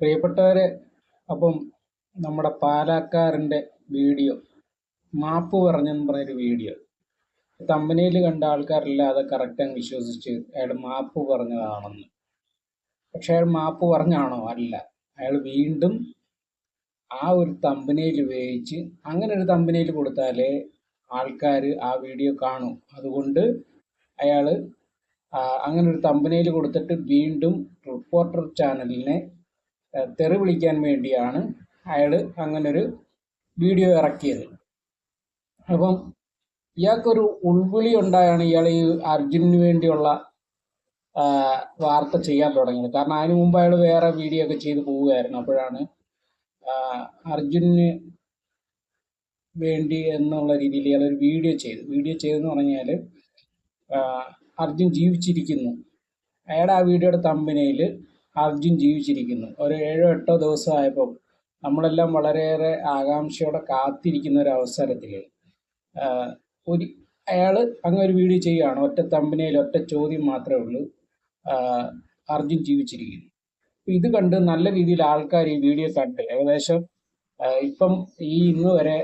പ്രിയപ്പെട്ടവരെ അപ്പം നമ്മുടെ പാലക്കാരന്റെ വീഡിയോ മാപ്പ് പറഞ്ഞെന്ന് പറഞ്ഞൊരു വീഡിയോ. തമ്പനയിൽ കണ്ട ആൾക്കാരെല്ലാം അത് കറക്റ്റ് അങ്ങ് വിശ്വസിച്ച് അയാൾ മാപ്പ് പറഞ്ഞതാണെന്ന്. പക്ഷെ അയാൾ മാപ്പ് പറഞ്ഞാണോ അല്ല. അയാൾ വീണ്ടും ആ ഒരു തമ്പനയിൽ ഉപയോഗിച്ച് അങ്ങനെ ഒരു തമ്പനയിൽ കൊടുത്താലേ ആൾക്കാർ ആ വീഡിയോ കാണൂ. അതുകൊണ്ട് അയാൾ അങ്ങനെ ഒരു തമ്പനയിൽ കൊടുത്തിട്ട് വീണ്ടും റിപ്പോർട്ടർ ചാനലിനെ തെറി വിളിക്കാൻ വേണ്ടിയാണ് അയാൾ അങ്ങനൊരു വീഡിയോ ഇറക്കിയത്. അപ്പം ഇയാൾക്കൊരു ഉൾവിളി ഉണ്ടായാണ് ഇയാൾ ഈ അർജുനന് വേണ്ടിയുള്ള വാർത്ത ചെയ്യാൻ തുടങ്ങിയത്. കാരണം അതിനു മുമ്പ് അയാൾ വേറെ വീഡിയോ ഒക്കെ ചെയ്ത് പോവുകയായിരുന്നു. അപ്പോഴാണ് അർജുനന് വേണ്ടി എന്നുള്ള രീതിയിൽ ഇയാൾ ഒരു വീഡിയോ ചെയ്തു. വീഡിയോ ചെയ്തെന്ന് പറഞ്ഞാൽ അർജുൻ ജീവിച്ചിരിക്കുന്നു. അയാളുടെ ആ വീഡിയോയുടെ തമ്പനയിൽ അർജുൻ ജീവിച്ചിരിക്കുന്നു. ഒരു ഏഴോ എട്ടോ ദിവസമായപ്പോൾ നമ്മളെല്ലാം വളരെയേറെ ആകാംക്ഷയോടെ കാത്തിരിക്കുന്ന ഒരു അവസരത്തിൽ ഒരു അയാൾ അങ്ങനെ ഒരു വീഡിയോ ചെയ്യുകയാണ് ഒറ്റ തമ്പനയിൽ ഒറ്റ ചോദ്യം മാത്രമേ ഉള്ളൂ. അർജുൻ ജീവിച്ചിരിക്കുന്നു. ഇത് കണ്ട് നല്ല രീതിയിൽ ആൾക്കാർ ഈ വീഡിയോ കണ്ട്. ഏകദേശം ഇപ്പം ഈ ഇന്ന് വരെ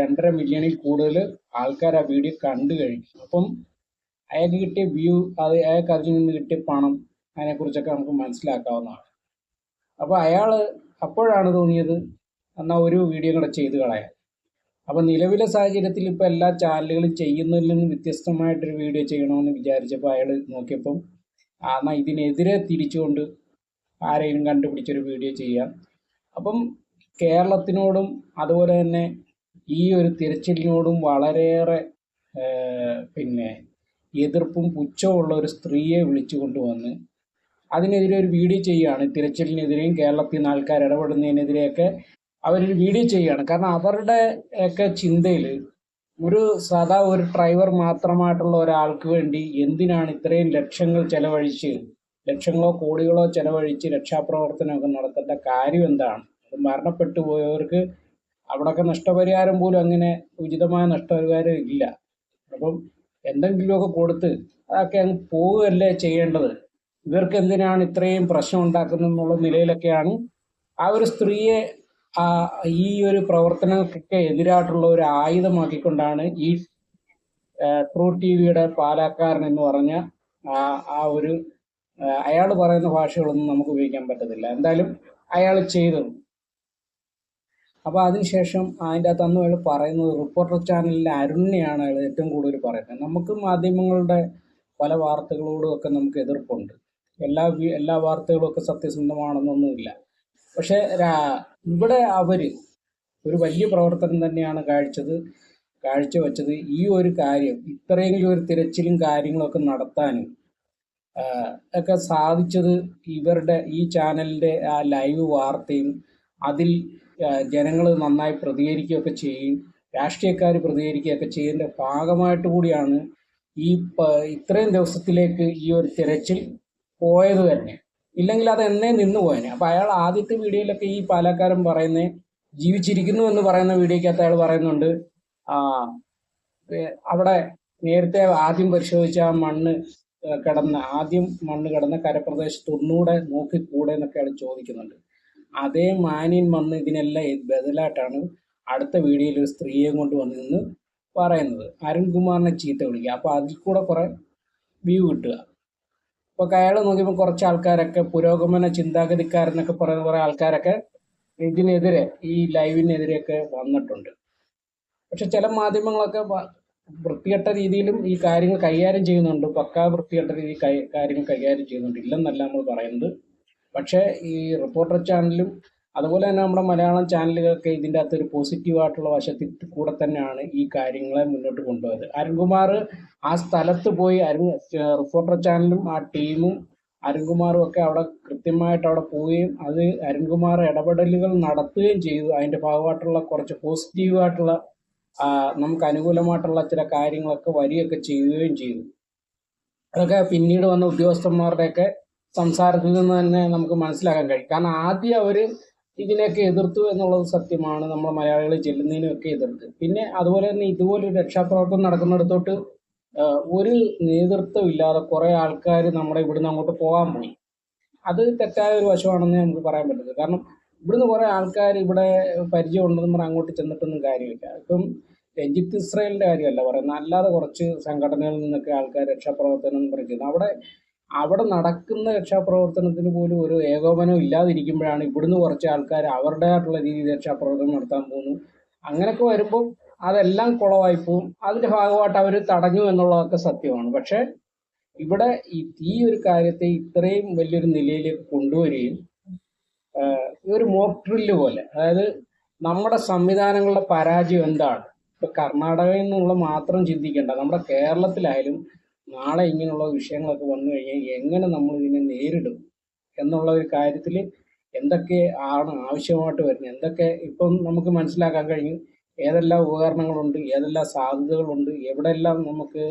രണ്ടര മില്യണിൽ കൂടുതൽ ആൾക്കാർ ആ വീഡിയോ കണ്ടു കഴിഞ്ഞു. അപ്പം അയാൾക്ക് കിട്ടിയ വ്യൂ അത് അയാൾക്ക് അതിൽ നിന്ന് കിട്ടിയ പണം അതിനെക്കുറിച്ചൊക്കെ നമുക്ക് മനസ്സിലാക്കാവുന്നതാണ്. അപ്പോൾ അയാൾ അപ്പോഴാണ് തോന്നിയത് എന്നാൽ ഒരു വീഡിയോ കൂടെ ചെയ്ത് കളയാം അപ്പോൾ നിലവിലെ സാഹചര്യത്തിൽ ഇപ്പോൾ എല്ലാ ചാനലുകളും ചെയ്യുന്നതിൽ നിന്ന് വ്യത്യസ്തമായിട്ടൊരു വീഡിയോ ചെയ്യണമെന്ന് വിചാരിച്ചപ്പോൾ അയാൾ നോക്കിയപ്പം എന്നാൽ ഇതിനെതിരെ തിരിച്ചുകൊണ്ട് ആരെയും കണ്ടുപിടിച്ചൊരു വീഡിയോ ചെയ്യാം. അപ്പം കേരളത്തിനോടും അതുപോലെ തന്നെ ഈ ഒരു തിരച്ചിലിനോടും വളരെയേറെ പിന്നെ എതിർപ്പും പുച്ഛമുള്ള ഒരു സ്ത്രീയെ വിളിച്ചു കൊണ്ടുവന്ന് അതിനെതിരെ ഒരു വീഡിയോ ചെയ്യുകയാണ്. തിരച്ചിലിനെതിരെയും കേരളത്തിൽ നിന്ന് ആൾക്കാർ ഇടപെടുന്നതിനെതിരെയൊക്കെ അവരൊരു വീഡിയോ ചെയ്യുകയാണ്. കാരണം അവരുടെ ഒക്കെ ചിന്തയിൽ ഒരു സാധാ ഒരു ഡ്രൈവർ മാത്രമായിട്ടുള്ള ഒരാൾക്ക് വേണ്ടി എന്തിനാണ് ഇത്രയും ലക്ഷങ്ങൾ ചെലവഴിച്ച് ലക്ഷങ്ങളോ കോടികളോ ചെലവഴിച്ച് രക്ഷാപ്രവർത്തനമൊക്കെ നടത്തേണ്ട കാര്യം എന്താണ്? അത് മരണപ്പെട്ടു പോയവർക്ക് അവിടെയൊക്കെ നഷ്ടപരിഹാരം പോലും അങ്ങനെ ഉചിതമായ നഷ്ടപരിഹാരം ഇല്ല. അപ്പം എന്തെങ്കിലുമൊക്കെ കൊടുത്ത് അതൊക്കെ അങ്ങ് പോവുകയല്ലേ ചെയ്യേണ്ടത്? ഇവർക്ക് എന്തിനാണ് ഇത്രയും പ്രശ്നം ഉണ്ടാക്കുന്നത് എന്നുള്ള നിലയിലൊക്കെയാണ് ആ ഒരു സ്ത്രീയെ ഈ ഒരു പ്രവർത്തനങ്ങൾക്കൊക്കെ എതിരായിട്ടുള്ള ഒരു ആയുധമാക്കിക്കൊണ്ടാണ് ഈ ട്രൂ ടി വിയുടെ പാലാക്കാരൻ എന്ന് പറഞ്ഞ ആ ഒരു അയാൾ പറയുന്ന ഭാഷകളൊന്നും നമുക്ക് ഉപയോഗിക്കാൻ പറ്റത്തില്ല. എന്തായാലും അയാൾ ചെയ്തത്. അപ്പൊ അതിനുശേഷം അതിന്റെ അകത്ത് അന്ന് അയാൾ പറയുന്നത് റിപ്പോർട്ടർ ചാനലിലെ അരുണിനെയാണ് അയാൾ ഏറ്റവും കൂടുതൽ പറയുന്നത്. നമുക്ക് മാധ്യമങ്ങളുടെ പല വാർത്തകളോടും ഒക്കെ നമുക്ക് എതിർപ്പുണ്ട്. എല്ലാ എല്ലാ വാർത്തകളും ഒക്കെ സത്യസന്ധമാണെന്നൊന്നുമില്ല. പക്ഷേ ഇവിടെ അവർ ഒരു വലിയ പ്രവർത്തനം തന്നെയാണ് കാഴ്ചത് കാഴ്ചവെച്ചത് ഈ ഒരു കാര്യം ഇത്രയെങ്കിലും ഒരു തിരച്ചിലും കാര്യങ്ങളൊക്കെ നടത്താനും ഒക്കെ സാധിച്ചത് ഇവരുടെ ഈ ചാനലിന്റെ ആ ലൈവ് വാർത്തയും അതിൽ ജനങ്ങൾ നന്നായി പ്രതികരിക്കുകയൊക്കെ ചെയ്യും രാഷ്ട്രീയക്കാർ പ്രതികരിക്കുകയൊക്കെ ചെയ്യുന്നതിന്റെ ഭാഗമായിട്ട് കൂടിയാണ് ഈ ഇത്രയും ദിവസത്തിലേക്ക് ഈ ഒരു തിരച്ചിൽ പോയത് തന്നെ. ഇല്ലെങ്കിൽ അത് എന്നേ നിന്ന് പോയനെ. അപ്പം അയാൾ ആദ്യത്തെ വീഡിയോയിലൊക്കെ ഈ പാലക്കാരൻ പറയുന്നത് ജീവിച്ചിരിക്കുന്നു എന്ന് പറയുന്ന വീഡിയോക്കകത്ത് അയാൾ പറയുന്നുണ്ട് ആ അവിടെ നേരത്തെ ആദ്യം പരിശോധിച്ച ആ മണ്ണ് കിടന്ന ആദ്യം മണ്ണ് കിടന്ന കരപ്രദേശത്ത് ഒന്നുകൂടെ നോക്കിക്കൂടെ എന്നൊക്കെ അയാൾ ചോദിക്കുന്നുണ്ട്. അതേ മാന്യൻ വന്ന് ഇതിനെല്ലാം ബദലായിട്ടാണ് അടുത്ത വീഡിയോയിൽ ഒരു സ്ത്രീയെ കൊണ്ട് വന്ന് നിന്ന് പറയുന്നത്. അരുൺകുമാറിനെ ചീത്ത വിളിക്കുക. അപ്പോൾ അതിൽ കൂടെ കുറെ വ്യൂ കിട്ടുക. അപ്പോൾ അയാൾ നോക്കിയപ്പോൾ കുറച്ച് ആൾക്കാരൊക്കെ പുരോഗമന ചിന്താഗതിക്കാരെന്നൊക്കെ പറയുന്ന കുറേ ആൾക്കാരൊക്കെ ഇതിനെതിരെ ഈ ലൈവിനെതിരെയൊക്കെ വന്നിട്ടുണ്ട്. പക്ഷെ ചില മാധ്യമങ്ങളൊക്കെ വൃത്തികെട്ട രീതിയിലും ഈ കാര്യങ്ങൾ കൈകാര്യം ചെയ്യുന്നുണ്ട്. പക്കാ വൃത്തികെട്ട രീതിയിൽ കാര്യങ്ങൾ കൈകാര്യം ചെയ്യുന്നുണ്ട്. ഇല്ലെന്നല്ല നമ്മൾ പറയുന്നത്. പക്ഷേ ഈ റിപ്പോർട്ടർ ചാനലും അതുപോലെ തന്നെ നമ്മുടെ മലയാളം ചാനലുകളൊക്കെ ഇതിന്റെ അകത്ത് ഒരു പോസിറ്റീവായിട്ടുള്ള വശത്തിൽ കൂടെ തന്നെയാണ് ഈ കാര്യങ്ങളെ മുന്നോട്ട് കൊണ്ടുപോയത്. അരുൺകുമാർ ആ സ്ഥലത്ത് പോയി അരുൺ റിപ്പോർട്ടർ ചാനലും ആ ടീമും അരുൺകുമാറും ഒക്കെ അവിടെ കൃത്യമായിട്ട് അവിടെ പോവുകയും അത് അരുൺകുമാർ ഇടപെടലുകൾ നടത്തുകയും ചെയ്തു. അതിന്റെ ഭാഗമായിട്ടുള്ള കുറച്ച് പോസിറ്റീവായിട്ടുള്ള നമുക്ക് അനുകൂലമായിട്ടുള്ള ചില കാര്യങ്ങളൊക്കെ വരികയൊക്കെ ചെയ്യുകയും ചെയ്തു. അതൊക്കെ പിന്നീട് വന്ന ഉദ്യോഗസ്ഥന്മാരുടെയൊക്കെ സംസാരത്തിൽ നിന്ന് തന്നെ നമുക്ക് മനസ്സിലാക്കാൻ കഴിയും. കാരണം ആദ്യം അവർ ഇതിനെയൊക്കെ എതിർത്തു എന്നുള്ളത് സത്യമാണ്. നമ്മൾ മലയാളികൾ ചെല്ലുന്നതിനൊക്കെ എതിർത്ത്. പിന്നെ അതുപോലെ തന്നെ ഇതുപോലെ ഒരു രക്ഷാപ്രവർത്തനം നടക്കുന്നിടത്തോട്ട് ഒരു നേതൃത്വം ഇല്ലാതെ കുറേ ആൾക്കാർ നമ്മുടെ ഇവിടുന്ന് അങ്ങോട്ട് പോകാൻ പോയി. അത് തെറ്റായ ഒരു വശമാണെന്ന് നമുക്ക് പറയാൻ പറ്റില്ല കാരണം ഇവിടുന്ന് കുറേ ആൾക്കാർ ഇവിടെ പരിചയം ഉണ്ടെന്ന് പറഞ്ഞാൽ അങ്ങോട്ട് ചെന്നിട്ടൊന്നും കാര്യമില്ല. ഇപ്പം രഞ്ജിത്ത് ഇസ്രായേലിന്റെ കാര്യമല്ല പറയുന്നത്. അല്ലാതെ കുറച്ച് സംഘടനകളിൽ നിന്നൊക്കെ ആൾക്കാർ രക്ഷാപ്രവർത്തനം പറയുന്നത്. അവിടെ അവിടെ നടക്കുന്ന രക്ഷാപ്രവർത്തനത്തിന് പോലും ഒരു ഏകോപനം ഇല്ലാതിരിക്കുമ്പോഴാണ് ഇവിടുന്ന് കുറച്ച് ആൾക്കാർ അവരുടേതായിട്ടുള്ള രീതിയിൽ രക്ഷാപ്രവർത്തനം നടത്താൻ പോകുന്നു. അങ്ങനെയൊക്കെ വരുമ്പോൾ അതെല്ലാം കുളമായി പോവും. അതിന്റെ ഭാഗമായിട്ട് അവർ തടഞ്ഞു എന്നുള്ളതൊക്കെ സത്യമാണ്. പക്ഷേ ഇവിടെ ഈ ഒരു കാര്യത്തെ ഇത്രയും വലിയൊരു നിലയിലേക്ക് കൊണ്ടുവരികയും ഒരു മോക്ക് ഡ്രില്ല് പോലെ അതായത് നമ്മുടെ സംവിധാനങ്ങളുടെ പരാജയം എന്താണ്? ഇപ്പൊ കർണാടകയിൽ നിന്നുള്ള മാത്രം ചിന്തിക്കേണ്ട നമ്മുടെ കേരളത്തിലായാലും നാളെ ഇങ്ങനെയുള്ള വിഷയങ്ങളൊക്കെ വന്നു കഴിഞ്ഞാൽ എങ്ങനെ നമ്മൾ ഇതിനെ നേരിടും എന്നുള്ള ഒരു കാര്യത്തിൽ എന്തൊക്കെ ആണ് ആവശ്യമായിട്ട് വരുന്നത്? എന്തൊക്കെ ഇപ്പം നമുക്ക് മനസ്സിലാക്കാൻ കഴിഞ്ഞു ഏതെല്ലാം ഉപകരണങ്ങളുണ്ട് ഏതെല്ലാം സാധ്യതകളുണ്ട് എവിടെല്ലാം നമുക്ക്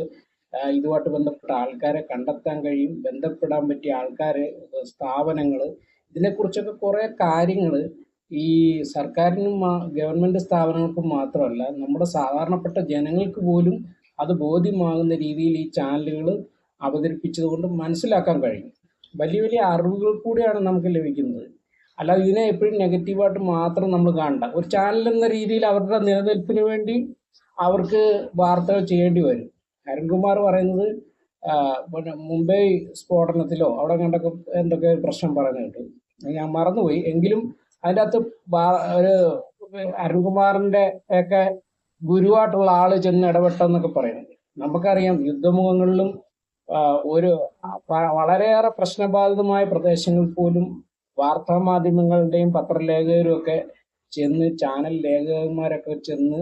ഇതുമായിട്ട് ബന്ധപ്പെട്ട ആൾക്കാരെ കണ്ടെത്താൻ കഴിയും ബന്ധപ്പെടാൻ പറ്റിയ ആൾക്കാരെ സ്ഥാപനങ്ങൾ ഇതിനെക്കുറിച്ചൊക്കെ കുറേ കാര്യങ്ങൾ ഈ സർക്കാരിനും ഗവൺമെന്റ് സ്ഥാപനങ്ങൾക്കും മാത്രമല്ല നമ്മുടെ സാധാരണപ്പെട്ട ജനങ്ങൾക്ക് പോലും അത് ബോധ്യമാകുന്ന രീതിയിൽ ഈ ചാനലുകൾ അവതരിപ്പിച്ചതുകൊണ്ട് മനസ്സിലാക്കാൻ കഴിയും വലിയ വലിയ അറിവുകൾ കൂടിയാണ് നമുക്ക് ലഭിക്കുന്നത്. അല്ലാതെ ഇതിനെ എപ്പോഴും നെഗറ്റീവായിട്ട് മാത്രം നമ്മൾ കാണണ്ട. ഒരു ചാനൽ എന്ന രീതിയിൽ അവരുടെ നിലനിൽപ്പിന് വേണ്ടി അവർക്ക് വാർത്തകൾ ചെയ്യേണ്ടി വരും. അരുൺകുമാർ പറയുന്നത് പിന്നെ മുംബൈ സ്ഫോടനത്തിലോ അവിടെ കണ്ടൊക്കെ എന്തൊക്കെ പ്രശ്നം പറയുന്നുണ്ട് ഞാൻ മറന്നുപോയി. എങ്കിലും അതിന്റെ അകത്ത് ഒരു അരുൺകുമാറിന്റെ ഒക്കെ ഗുരുവായിട്ടുള്ള ആൾ ചെന്ന് ഇടപെട്ടെന്നൊക്കെ പറയുന്നത്. നമുക്കറിയാം യുദ്ധമുഖങ്ങളിലും ഒരു വളരെയേറെ പ്രശ്നബാധിതമായ പ്രദേശങ്ങൾ പോലും വാർത്താ മാധ്യമങ്ങളുടെയും പത്രലേഖകരും ഒക്കെ ചെന്ന് ചാനൽ ലേഖകന്മാരൊക്കെ ചെന്ന്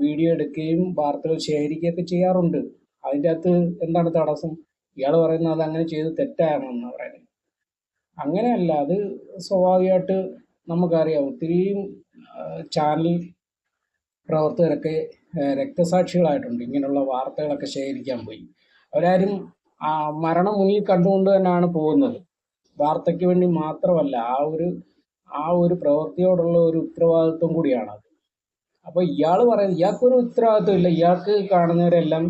വീഡിയോ എടുക്കുകയും വാർത്തകൾ ശേഖരിക്കുകയൊക്കെ ചെയ്യാറുണ്ട്. അതിന്റെ അകത്ത് എന്താണ് തടസ്സം? ഇയാൾ പറയുന്നത് അത് അങ്ങനെ ചെയ്ത് തെറ്റാണെന്ന് പറയുന്നത്. അങ്ങനെയല്ല അത് സ്വാഭാവികമായിട്ട് നമുക്കറിയാം. ഒത്തിരിയും ചാനൽ പ്രവർത്തകരൊക്കെ രക്തസാക്ഷികളായിട്ടുണ്ട്. ഇങ്ങനെയുള്ള വാർത്തകളൊക്കെ ശേഖരിക്കാൻ പോയി. അവരാരും ആ മരണം മുന്നിൽ കണ്ടുകൊണ്ട് തന്നെയാണ് പോകുന്നത്. വാർത്തയ്ക്ക് വേണ്ടി മാത്രമല്ല ആ ഒരു ആ ഒരു പ്രവൃത്തിയോടുള്ള ഒരു ഉത്തരവാദിത്വം കൂടിയാണ് അത്. അപ്പൊ ഇയാൾ പറയുന്നത് ഇയാൾക്കൊരു ഉത്തരവാദിത്വം ഇല്ല. ഇയാൾക്ക് കാണുന്നവരെല്ലാം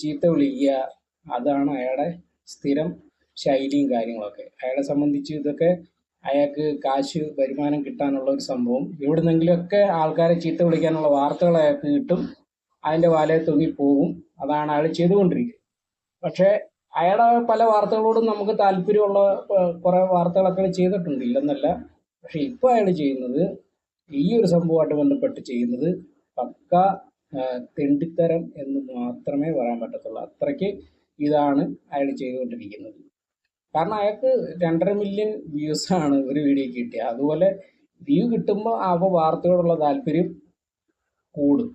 ചീത്ത വിളിക്കുക അതാണ് അയാളുടെ സ്ഥിരം ശൈലിയും കാര്യങ്ങളൊക്കെ. അയാളെ സംബന്ധിച്ച് ഇതൊക്കെ അയാൾക്ക് കാശ് വരുമാനം കിട്ടാനുള്ള ഒരു സംഭവം. എവിടുന്നെങ്കിലുമൊക്കെ ആൾക്കാരെ ചീത്ത വിളിക്കാനുള്ള വാർത്തകൾ അയാൾക്ക് കിട്ടും. അതിന്റെ വാലയെ പോകും. അതാണ് അയാൾ ചെയ്തുകൊണ്ടിരിക്കുന്നത്. പക്ഷേ അയാളുടെ പല വാർത്തകളോടും നമുക്ക് താല്പര്യമുള്ള കുറേ വാർത്തകളൊക്കെ ചെയ്തിട്ടുണ്ട്. ഇല്ലെന്നല്ല. പക്ഷെ ഇപ്പൊ അയാൾ ചെയ്യുന്നത് ഈ ഒരു സംഭവമായിട്ട് ബന്ധപ്പെട്ട് ചെയ്യുന്നത് പക്ക തെണ്ടിത്തരം എന്ന് മാത്രമേ പറയാൻ പറ്റത്തുള്ളൂ. അത്രയ്ക്ക് ഇതാണ് അയാൾ ചെയ്തുകൊണ്ടിരിക്കുന്നത്. കാരണം അയാൾക്ക് രണ്ടര മില്യൺ വ്യൂസ് ആണ് ഒരു വീഡിയോ കിട്ടിയത് അതുപോലെ വ്യൂ കിട്ടുമ്പോൾ അപ്പോൾ വാർത്തയോടുള്ള താല്പര്യം കൂടും.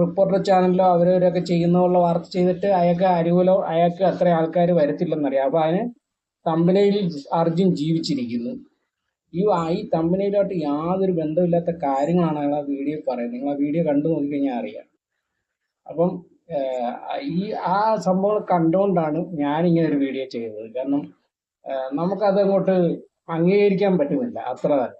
റിപ്പോർട്ടർ ചാനലിലോ അവരവരൊക്കെ ചെയ്യുന്നതുള്ള വാർത്ത ചെയ്തിട്ട് അയാൾക്ക് അരിവലോ അയാൾക്ക് അത്ര ആൾക്കാർ വരത്തില്ലെന്നറിയാം. അപ്പോൾ അതിന് തമ്പനയിൽ അർജുൻ ജീവിച്ചിരിക്കുന്നു. ഈ ഈ തമ്പനയിലോട്ട് യാതൊരു ബന്ധമില്ലാത്ത കാര്യങ്ങളാണ് അയാൾ ആ വീഡിയോ പറയുന്നത്. നിങ്ങൾ ആ വീഡിയോ കണ്ടു നോക്കിക്കഴിഞ്ഞാൽ അറിയാം. അപ്പം ഈ ആ സംഭവം കണ്ടുകൊണ്ടാണ് ഇങ്ങനെ ഒരു വീഡിയോ ചെയ്തത് കാരണം നമുക്ക് നമുക്കത് അങ്ങോട്ട് അംഗീകരിക്കാൻ പറ്റുന്നില്ല. അത്ര തന്നെ.